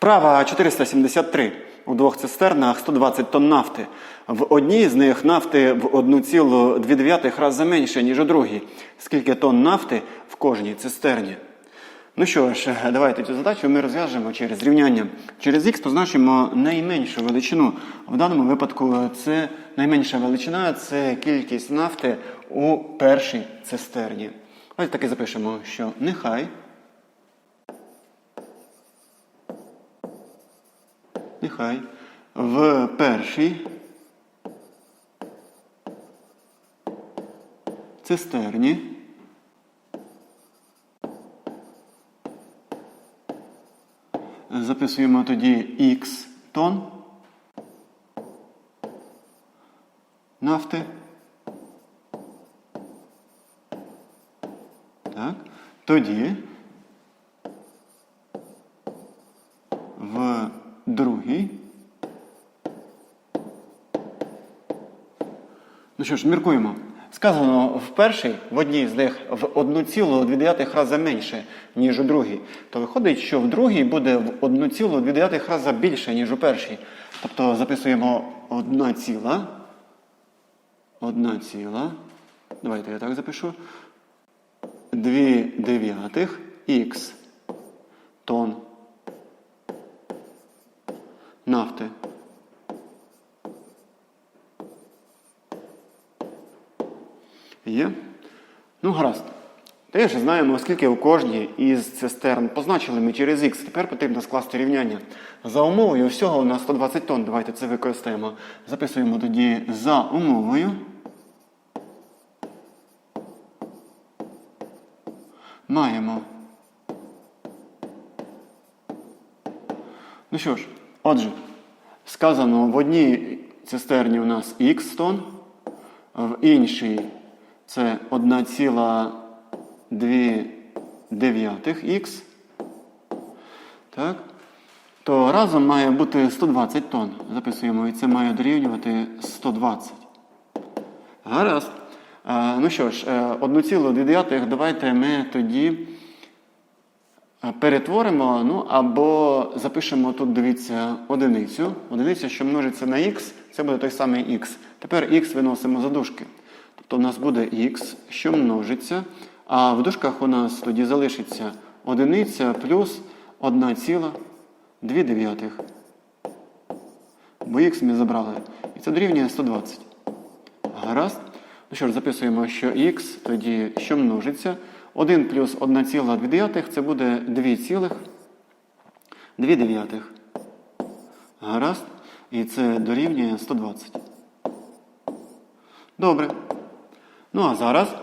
Вправа 473. У двох цистернах 120 тонн нафти. В одній з них нафти в 1,2 рази менше, ніж у другій. Скільки тонн нафти в кожній цистерні? Ну що ж, давайте цю задачу ми розв'яжемо через рівняння. Через х позначимо найменшу величину. В даному випадку це найменша величина це кількість нафти у першій цистерні. Ось таки запишемо, що нехай. Нехай в першій цистерні записуємо тоді Х тонн нафти. Так. Тоді в другій. Ну що ж, міркуємо. Сказано в першій, в одній з них в 1,2 рази менше, ніж у другій. То виходить, що в другій буде в 1,2 рази більше, ніж у першій. Тобто записуємо 1 ціла. 1 ціла. Давайте я так запишу. 2 дев'ятих х тонн нафти. Є? Ну, гаразд. Теж знаємо, оскільки у кожній із цистерн позначили ми через х. Тепер потрібно скласти рівняння. За умовою всього у нас 120 тонн. Давайте це використаємо. Записуємо тоді за умовою. Маємо. Ну що ж, отже, сказано в одній цистерні у нас х тонн, в іншій це 1,2 х. Так? То разом має бути 120 тонн. Записуємо, і це має дорівнювати 120. Гаразд. Е, ну що ж, е, 1,2 давайте ми тоді е, перетворимо, ну або запишемо тут, дивіться, одиницю. Одиниця, що множиться на х, це буде той самий х. Тепер х виносимо за дужки. Тобто у нас буде х, що множиться, а в дужках у нас тоді залишиться одиниця плюс 1,2. Бо х ми забрали. І це дорівнює 120. Гаразд. Ну що ж, записуємо, що х тоді що множиться. 1 плюс 1,2 це буде 2,2. Гаразд. І це дорівнює 120. Добре. Ну а зараз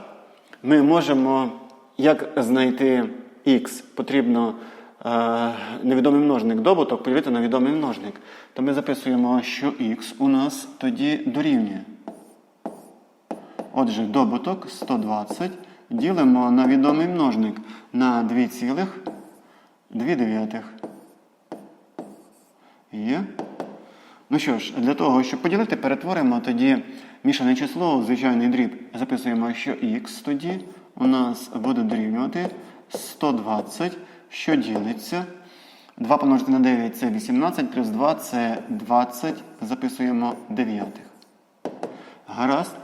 ми можемо, як знайти х, потрібно е, невідомий множник добуток поділити на відомий множник. То ми записуємо, що х у нас тоді дорівнює. Отже, добуток 120 ділимо на відомий множник на 2,2. Є. Ну що ж, для того, щоб поділити, перетворимо тоді мішане число звичайний дріб. Записуємо, що х тоді у нас буде дорівнювати 120, що ділиться. 2 помножити на 9 це 18, плюс 2 це 20. Записуємо дев'ятих. Гаразд.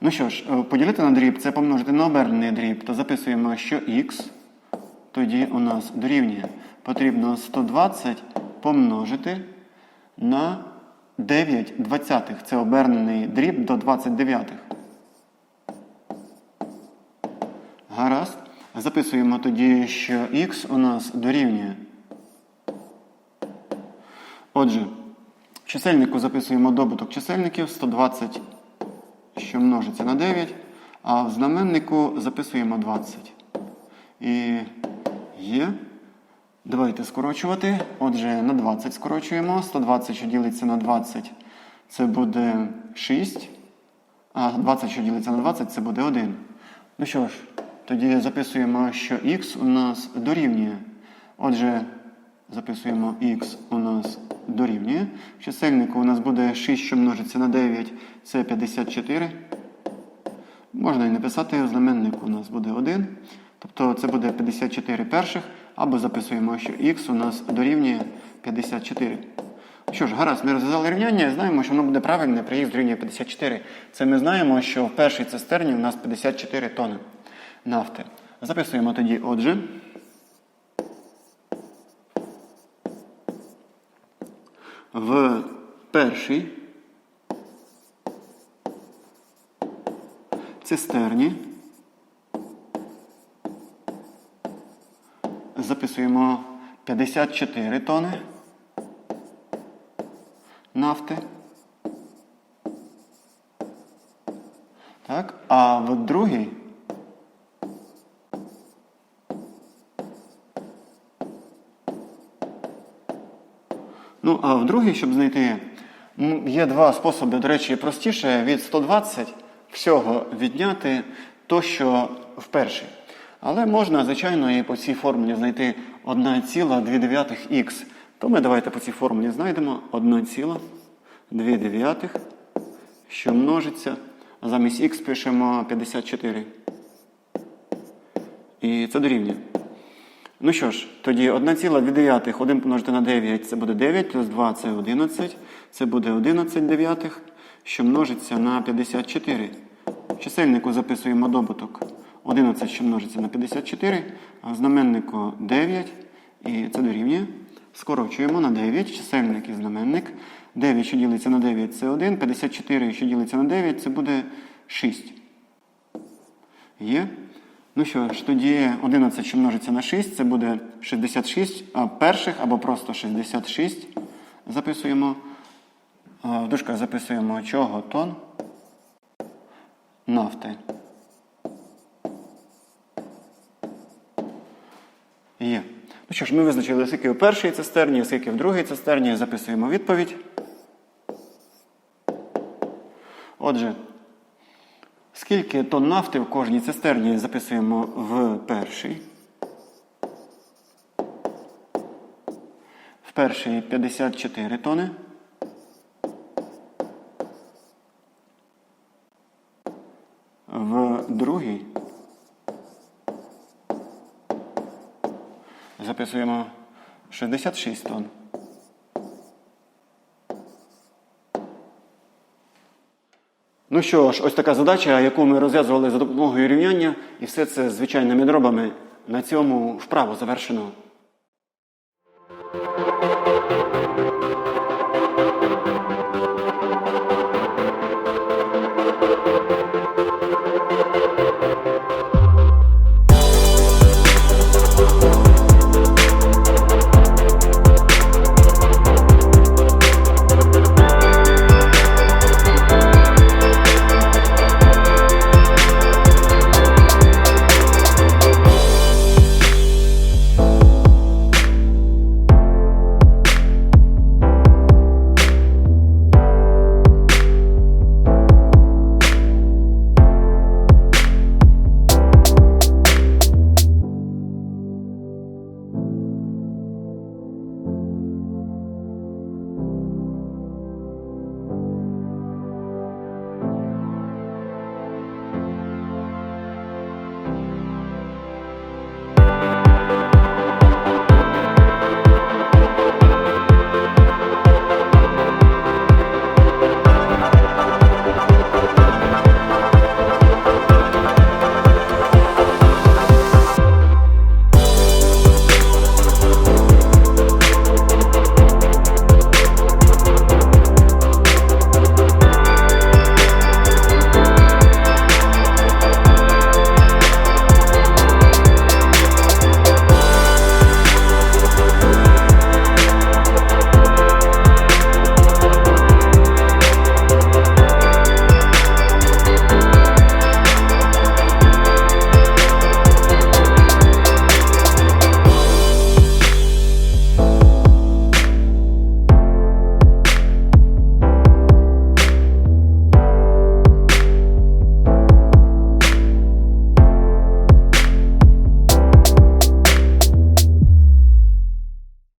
Ну що ж, е, поділити на дріб це помножити на обернений дріб, то записуємо, що х тоді у нас дорівнює. Потрібно 120 помножити на 9 двадцятих. Це обернений дріб до 29. Гаразд. Записуємо тоді, що х у нас дорівнює. Отже, в чисельнику записуємо добуток чисельників 120, що множиться на 9, а в знаменнику записуємо 20. І є. Давайте скорочувати. Отже, на 20 скорочуємо. 120, що ділиться на 20, це буде 6. А 20, що ділиться на 20, це буде 1. Ну що ж, тоді записуємо, що х у нас дорівнює. Отже, записуємо х у нас дорівнює. В чисельнику у нас буде 6, що множиться на 9, це 54. Можна і написати, в знаменнику у нас буде 1. Тобто це буде 54 перших, або записуємо, що х у нас дорівнює 54. Що ж, гаразд, ми розв'язали рівняння знаємо, що воно буде правильне при х дорівнює 54. Це ми знаємо, що в першій цистерні у нас 54 тони нафти. Записуємо тоді, отже. В першій цистерні записуємо 54 тони нафти. Так, а в другій Ну, а в другій, щоб знайти, є два способи, до речі, простіше від 120 всього відняти то, що в першій. Але можна, звичайно, і по цій формулі знайти 1,2х. То ми давайте по цій формулі знайдемо 1,2, що множиться. Замість х пишемо 54. І це дорівнює. Ну що ж, тоді 1,2 1 помножити на 9 це буде 9, плюс 2 це 11. Це буде 11 дев'ятих, що множиться на 54. В чисельнику записуємо добуток 11, що множиться на 54, а в знаменнику 9. І це дорівнює. Скорочуємо на 9, чисельник і знаменник. 9, що ділиться на 9, це 1. 54, що ділиться на 9, це буде 6. Є. Ну що ж, тоді 11, що множиться на 6, це буде 66 перших або просто 66. Записуємо. В дужках записуємо чого тон нафти. Є. Ну що ж, ми визначили, скільки в першій цистерні, скільки в другій цистерні. Записуємо відповідь. Отже, Скільки тонн нафти в кожній цистерні записуємо в першій? В першій 54 тони. В другій записуємо 66 тонн. Ну що ж, ось така задача, яку ми розв'язували за допомогою рівняння, і все це звичайними дробами. На цьому вправу завершено. Thank you.